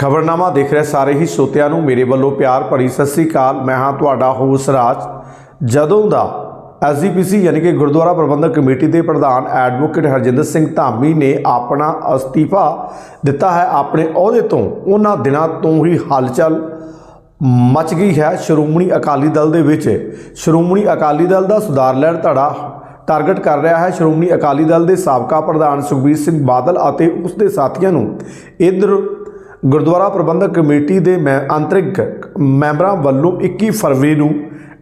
ਖਬਰਨਾਮਾ ਦੇਖ ਰਹੇ, ਸਾਰੇ ਹੀ ਸੋਤਿਆਂ ਨੂੰ ਮੇਰੇ ਵੱਲੋਂ ਪਿਆਰ ਭਰੀ ਸਤਿ ਸ੍ਰੀ ਅਕਾਲ। ਮੈਂ ਹਾਂ ਤੁਹਾਡਾ ਹੋਸ ਰਾਜ। ਜਦੋਂ ਦਾ ਐਸਜੀਪੀਸੀ ਯਾਨੀ ਕਿ ਗੁਰਦੁਆਰਾ ਪ੍ਰਬੰਧਕ ਕਮੇਟੀ ਦੇ ਪ੍ਰਧਾਨ ਐਡਵੋਕੇਟ ਹਰਜਿੰਦਰ ਸਿੰਘ ਧਾਮੀ ਨੇ ਆਪਣਾ ਅਸਤੀਫਾ ਦਿੱਤਾ ਹੈ, ਆਪਣੇ ਅਹੁਦੇ ਤੋਂ, ਉਹਨਾਂ ਦਿਨਾਂ ਤੋਂ ਹੀ ਹਲਚਲ ਮਚ ਗਈ ਹੈ। ਸ਼੍ਰੋਮਣੀ ਅਕਾਲੀ ਦਲ ਦੇ ਵਿੱਚ ਸ਼੍ਰੋਮਣੀ ਅਕਾਲੀ ਦਲ ਦਾ ਸੁਧਾਰ ਲਹਿਰ ਧੜਾ ਟਾਰਗੇਟ ਕਰ ਰਿਹਾ ਹੈ। ਸ਼੍ਰੋਮਣੀ ਅਕਾਲੀ ਦਲ ਦੇ ਸਾਬਕਾ ਪ੍ਰਧਾਨ ਸੁਖਬੀਰ ਸਿੰਘ ਬਾਦਲ ਅਤੇ ਉਸ ਦੇ ਸਾਥੀਆਂ ਨੂੰ ਇਧਰ ਗੁਰਦੁਆਰਾ ਪ੍ਰਬੰਧਕ ਕਮੇਟੀ ਦੇ ਮੈਂ ਅੰਤਰਿਕ ਮੈਂਬਰਾਂ ਵੱਲੋਂ 21 ਫਰਵਰੀ ਨੂੰ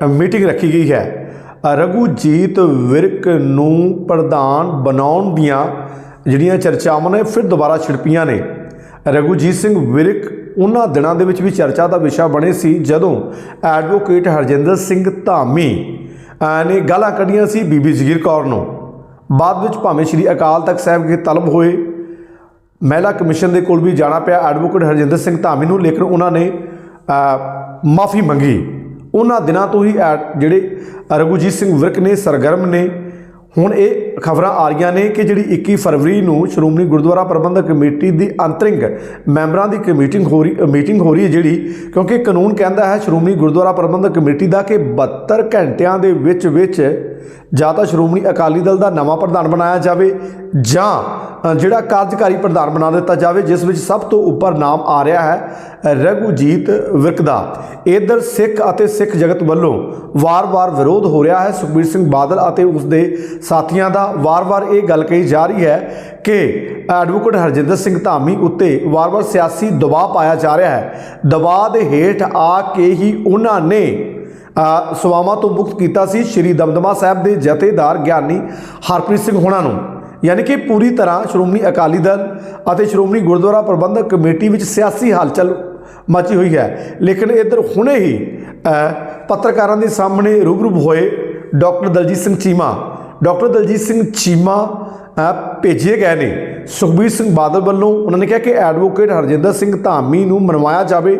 ਮੀਟਿੰਗ ਰੱਖੀ ਗਈ ਹੈ। ਰਘੂਜੀਤ ਵਿਰਕ ਨੂੰ ਪ੍ਰਧਾਨ ਬਣਾਉਣ ਦੀਆਂ ਜਿਹੜੀਆਂ ਚਰਚਾਵਾਂ ਨੇ, ਫਿਰ ਦੁਬਾਰਾ ਛਿੜਪੀਆਂ ਨੇ। ਰਘੂਜੀਤ ਸਿੰਘ ਵਿਰਕ ਉਹਨਾਂ ਦਿਨਾਂ ਦੇ ਵਿੱਚ ਵੀ ਚਰਚਾ ਦਾ ਵਿਸ਼ਾ ਬਣੇ ਸੀ, ਜਦੋਂ ਐਡਵੋਕੇਟ ਹਰਜਿੰਦਰ ਸਿੰਘ ਧਾਮੀ ਨੇ ਗਾਲਾਂ ਕੱਢੀਆਂ ਸੀ ਬੀਬੀ ਜਗੀਰ ਕੌਰ ਨੂੰ। ਬਾਅਦ ਵਿੱਚ ਭਾਵੇਂ ਸ਼੍ਰੀ ਅਕਾਲ ਤਖਤ ਸਾਹਿਬ ਕੇ ਤਲਬ ਹੋਏ ਮਹਿਲਾ ਕਮਿਸ਼ਨ ਦੇ ਕੋਲ ਵੀ ਜਾਣਾ ਪਿਆ। ਐਡਵੋਕੇਟ ਹਰਜਿੰਦਰ ਸਿੰਘ ਧਾਮੀ ਨੂੰ, ਲੇਕਿਨ ਉਹਨਾਂ ਨੇ ਮਾਫੀ ਮੰਗੀ। ਉਹਨਾਂ ਦਿਨਾਂ ਤੋਂ ਹੀ ਐਡ- ਜਿਹੜੇ ਰਘੂਜੀਤ ਸਿੰਘ ਵਿਰਕ ਨੇ, ਸਰਗਰਮ ਨੇ, ਹੁਣ ਇਹ ਖਬਰਾਂ ਆ ਰਹੀਆਂ ਨੇ ਕਿ ਜਿਹੜੀ 21 ਫਰਵਰੀ ਨੂੰ ਸ਼੍ਰੋਮਣੀ ਗੁਰਦੁਆਰਾ ਪ੍ਰਬੰਧਕ ਕਮੇਟੀ ਦੀ ਅੰਤਰਿੰਗ ਮੈਂਬਰਾਂ ਦੀ ਮੀਟਿੰਗ ਹੋ ਰਹੀ, ਮੀਟਿੰਗ ਹੋ ਰਹੀ ਹੈ ਜਿਹੜੀ, ਕਿਉਂਕਿ ਕਾਨੂੰਨ ਕਹਿੰਦਾ ਹੈ ਸ਼੍ਰੋਮਣੀ ਗੁਰਦੁਆਰਾ ਪ੍ਰਬੰਧਕ ਕਮੇਟੀ ਦਾ ਕਿ 72 ਘੰਟਿਆਂ ਦੇ ਵਿੱਚ ਵਿੱਚ ਜਾਂ ਤਾਂ ਸ਼੍ਰੋਮਣੀ ਅਕਾਲੀ ਦਲ ਦਾ ਨਵਾਂ ਪ੍ਰਧਾਨ ਬਣਾਇਆ ਜਾਵੇ ਜਾਂ ਜਿਹੜਾ ਕਾਰਜਕਾਰੀ ਪ੍ਰਧਾਨ ਬਣਾ ਦਿੱਤਾ ਜਾਵੇ, ਜਿਸ ਵਿੱਚ ਸਭ ਤੋਂ ਉੱਪਰ ਨਾਮ ਆ ਰਿਹਾ ਹੈ ਰਘੂਜੀਤ ਵਿਰਕ ਦਾ। ਇਧਰ ਸਿੱਖ ਅਤੇ ਸਿੱਖ ਜਗਤ ਵੱਲੋਂ ਵਾਰ-ਵਾਰ ਵਿਰੋਧ ਹੋ ਰਿਹਾ ਹੈ ਸੁਖਬੀਰ ਸਿੰਘ ਬਾਦਲ ਅਤੇ ਉਸ ਦੇ ਸਾਥੀਆਂ ਦਾ ਵਾਰ-ਵਾਰ ਇਹ ਗੱਲ ਕਹੀ ਜਾ ਰਹੀ ਹੈ ਕਿ ਐਡਵੋਕੇਟ ਹਰਜਿੰਦਰ ਸਿੰਘ ਧਾਮੀ ਉੱਤੇ ਵਾਰ-ਵਾਰ ਸਿਆਸੀ ਦਬਾਅ ਪਾਇਆ ਜਾ ਰਿਹਾ ਹੈ। ਦਬਾਅ ਦੇ ਹੇਠ ਆ ਕੇ ਹੀ ਉਹਨਾਂ ਨੇ ਅ, ਤੋਂ ਮੁਕਤ ਕੀਤਾ ਸੀ ਸ਼੍ਰੀ ਦਮਦਮਾ ਸਾਹਿਬ ਦੇ ਜਥੇਦਾਰ ਗਿਆਨੀ ਹਰਪ੍ਰੀਤ ਸਿੰਘ ਹੋਣਾ ਨੂੰ। ਯਾਨੀ ਕਿ ਪੂਰੀ ਤਰ੍ਹਾਂ ਸ਼੍ਰੋਮਣੀ ਅਕਾਲੀ ਦਲ ਅਤੇ ਸ਼੍ਰੋਮਣੀ ਗੁਰਦੁਆਰਾ ਪ੍ਰਬੰਧਕ ਕਮੇਟੀ ਵਿੱਚ ਸਿਆਸੀ ਹਲਚਲ ਮਚੀ ਹੋਈ ਹੈ। ਲੇਕਿਨ ਇੱਧਰ ਹੁਣੇ ਹੀ ਪੱਤਰਕਾਰਾਂ ਦੇ ਸਾਹਮਣੇ ਰੂਬਰੂ ਹੋਏ ਡਾਕਟਰ ਦਲਜੀਤ ਸਿੰਘ ਚੀਮਾ ਡਾਕਟਰ ਦਲਜੀਤ ਸਿੰਘ ਚੀਮਾ ਭੇਜੇ ਗਏ ਨੇ। ਸੁਖਬੀਰ ਸਿੰਘ ਬਾਦਲ ਵੱਲੋਂ ਉਹਨਾਂ ਨੇ ਕਿਹਾ ਕਿ ਐਡਵੋਕੇਟ ਹਰਜਿੰਦਰ ਸਿੰਘ ਧਾਮੀ ਨੂੰ ਮਨਵਾਇਆ ਜਾਵੇ।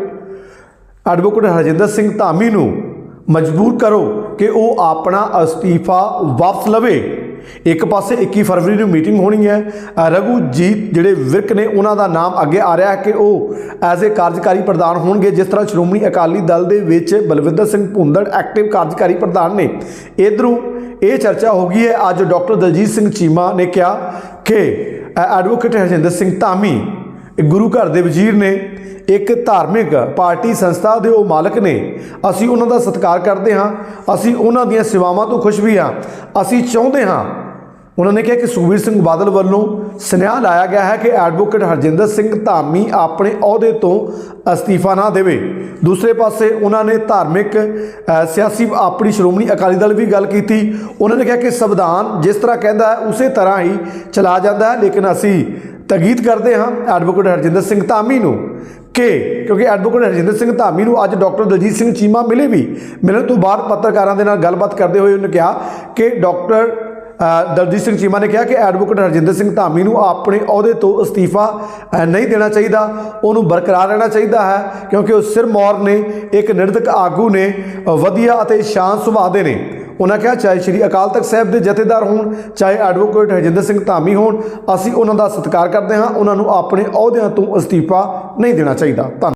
ਐਡਵੋਕੇਟ ਹਰਜਿੰਦਰ ਸਿੰਘ ਧਾਮੀ ਨੂੰ ਮਜਬੂਰ ਕਰੋ ਕਿ ਉਹ ਆਪਣਾ ਅਸਤੀਫਾ ਵਾਪਸ ਲਵੇ। ਇੱਕ ਪਾਸੇ 21 ਫਰਵਰੀ ਨੂੰ ਮੀਟਿੰਗ ਹੋਣੀ ਹੈ। ਰਘੂਜੀਤ ਜਿਹੜੇ ਵਿਰਕ ਨੇ, ਉਹਨਾਂ ਦਾ ਨਾਮ ਅੱਗੇ ਆ ਰਿਹਾ ਹੈ ਕਿ ਉਹ ਐਜ਼ ਏ ਕਾਰਜਕਾਰੀ ਪ੍ਰਧਾਨ ਹੋਣਗੇ। ਜਿਸ ਤਰ੍ਹਾਂ ਸ਼੍ਰੋਮਣੀ ਅਕਾਲੀ ਦਲ ਦੇ ਵਿੱਚ ਬਲਵਿੰਦਰ ਸਿੰਘ ਭੁੰਦੜ ਐਕਟਿਵ ਕਾਰਜਕਾਰੀ ਪ੍ਰਧਾਨ ਨੇ। ਇਧਰੋਂ ਇਹ ਚਰਚਾ ਹੋ ਗਈ ਹੈ। ਅੱਜ ਡਾਕਟਰ ਦਲਜੀਤ ਸਿੰਘ ਚੀਮਾ ਨੇ ਕਿਹਾ ਕਿ ਐਡਵੋਕੇਟ ਹਰਜਿੰਦਰ ਸਿੰਘ ਧਾਮੀ, ਗੁਰੂ ਘਰ ਦੇ ਵਜ਼ੀਰ ਨੇ ਇੱਕ ਧਾਰਮਿਕ ਪਾਰਟੀ ਸੰਸਥਾ ਦੇ ਉਹ ਮਾਲਕ ਨੇ। ਅਸੀਂ ਉਹਨਾਂ ਦਾ ਸਤਿਕਾਰ ਕਰਦੇ ਹਾਂ। ਅਸੀਂ ਉਹਨਾਂ ਦੀਆਂ ਸੇਵਾਵਾਂ ਤੋਂ ਖੁਸ਼ ਵੀ ਹਾਂ। ਅਸੀਂ ਚਾਹੁੰਦੇ ਹਾਂ ਉਹਨਾਂ ਨੇ ਕਿਹਾ ਕਿ ਸੁਖਬੀਰ ਸਿੰਘ ਬਾਦਲ ਵੱਲੋਂ ਸੁਨੇਹਾ ਲਾਇਆ ਗਿਆ ਹੈ ਕਿ ਐਡਵੋਕੇਟ ਹਰਜਿੰਦਰ ਸਿੰਘ ਧਾਮੀ ਆਪਣੇ ਅਹੁਦੇ ਤੋਂ ਅਸਤੀਫਾ ਨਾ ਦੇਵੇ। ਦੂਸਰੇ ਪਾਸੇ ਉਹਨਾਂ ਨੇ ਧਾਰਮਿਕ ਸਿਆਸੀ ਆਪਣੀ ਸ਼੍ਰੋਮਣੀ ਅਕਾਲੀ ਦਲ ਵੀ ਗੱਲ ਕੀਤੀ। ਉਹਨਾਂ ਨੇ ਕਿਹਾ ਕਿ ਸੰਵਿਧਾਨ ਜਿਸ ਤਰ੍ਹਾਂ ਕਹਿੰਦਾ ਹੈ, ਉਸੇ ਤਰ੍ਹਾਂ ਹੀ ਚਲਾ ਜਾਂਦਾ ਹੈ। ਲੇਕਿਨ ਅਸੀਂ ਤਗੀਦ ਕਰਦੇ ਹਾਂ ਐਡਵੋਕੇਟ ਹਰਜਿੰਦਰ ਸਿੰਘ ਧਾਮੀ ਨੂੰ ਕਿ, ਕਿਉਂਕਿ ਐਡਵੋਕੇਟ ਹਰਜਿੰਦਰ ਸਿੰਘ ਧਾਮੀ ਨੂੰ ਅੱਜ ਡਾਕਟਰ ਦਲਜੀਤ ਸਿੰਘ ਚੀਮਾ ਮਿਲੇ ਵੀ। ਮਿਲਣ ਤੋਂ ਬਾਅਦ ਪੱਤਰਕਾਰਾਂ ਦੇ ਨਾਲ ਗੱਲਬਾਤ ਕਰਦੇ ਹੋਏ ਉਹਨੇ ਕਿਹਾ ਕਿ ਡਾਕਟਰ ਦਲਜੀਤ ਸਿੰਘ ਚੀਮਾ ਨੇ ਕਿਹਾ ਕਿ ਐਡਵੋਕੇਟ ਹਰਜਿੰਦਰ ਸਿੰਘ ਧਾਮੀ ਨੂੰ ਆਪਣੇ ਅਹੁਦੇ ਤੋਂ ਅਸਤੀਫਾ ਨਹੀਂ ਦੇਣਾ ਚਾਹੀਦਾ। ਉਹਨੂੰ ਬਰਕਰਾਰ ਰਹਿਣਾ ਚਾਹੀਦਾ ਹੈ, ਕਿਉਂਕਿ ਉਹ ਸਿਰਮੌਰ ਨੇ, ਇੱਕ ਨਿਰਦਕ ਆਗੂ ਨੇ, ਵਧੀਆ ਅਤੇ ਸ਼ਾਂਤ ਸੁਭਾਅ ਦੇ ਨੇ। ਉਹਨਾਂ ਕਿਹਾ, ਚਾਹੇ ਸ਼੍ਰੀ ਅਕਾਲ ਤਖਤ ਸਾਹਿਬ ਦੇ ਜਥੇਦਾਰ ਹੋਣ, ਚਾਹੇ ਐਡਵੋਕੇਟ ਹਰਜਿੰਦਰ ਸਿੰਘ ਧਾਮੀ ਹੋਣ, ਅਸੀਂ ਉਹਨਾਂ ਦਾ ਸਤਿਕਾਰ ਕਰਦੇ ਹਾਂ, ਉਹਨਾਂ ਨੂੰ ਆਪਣੇ ਅਹੁਦਿਆਂ ਤੋਂ ਅਸਤੀਫਾ ਨਹੀਂ ਦੇਣਾ ਚਾਹੀਦਾ। ਧੰਨਵਾਦ।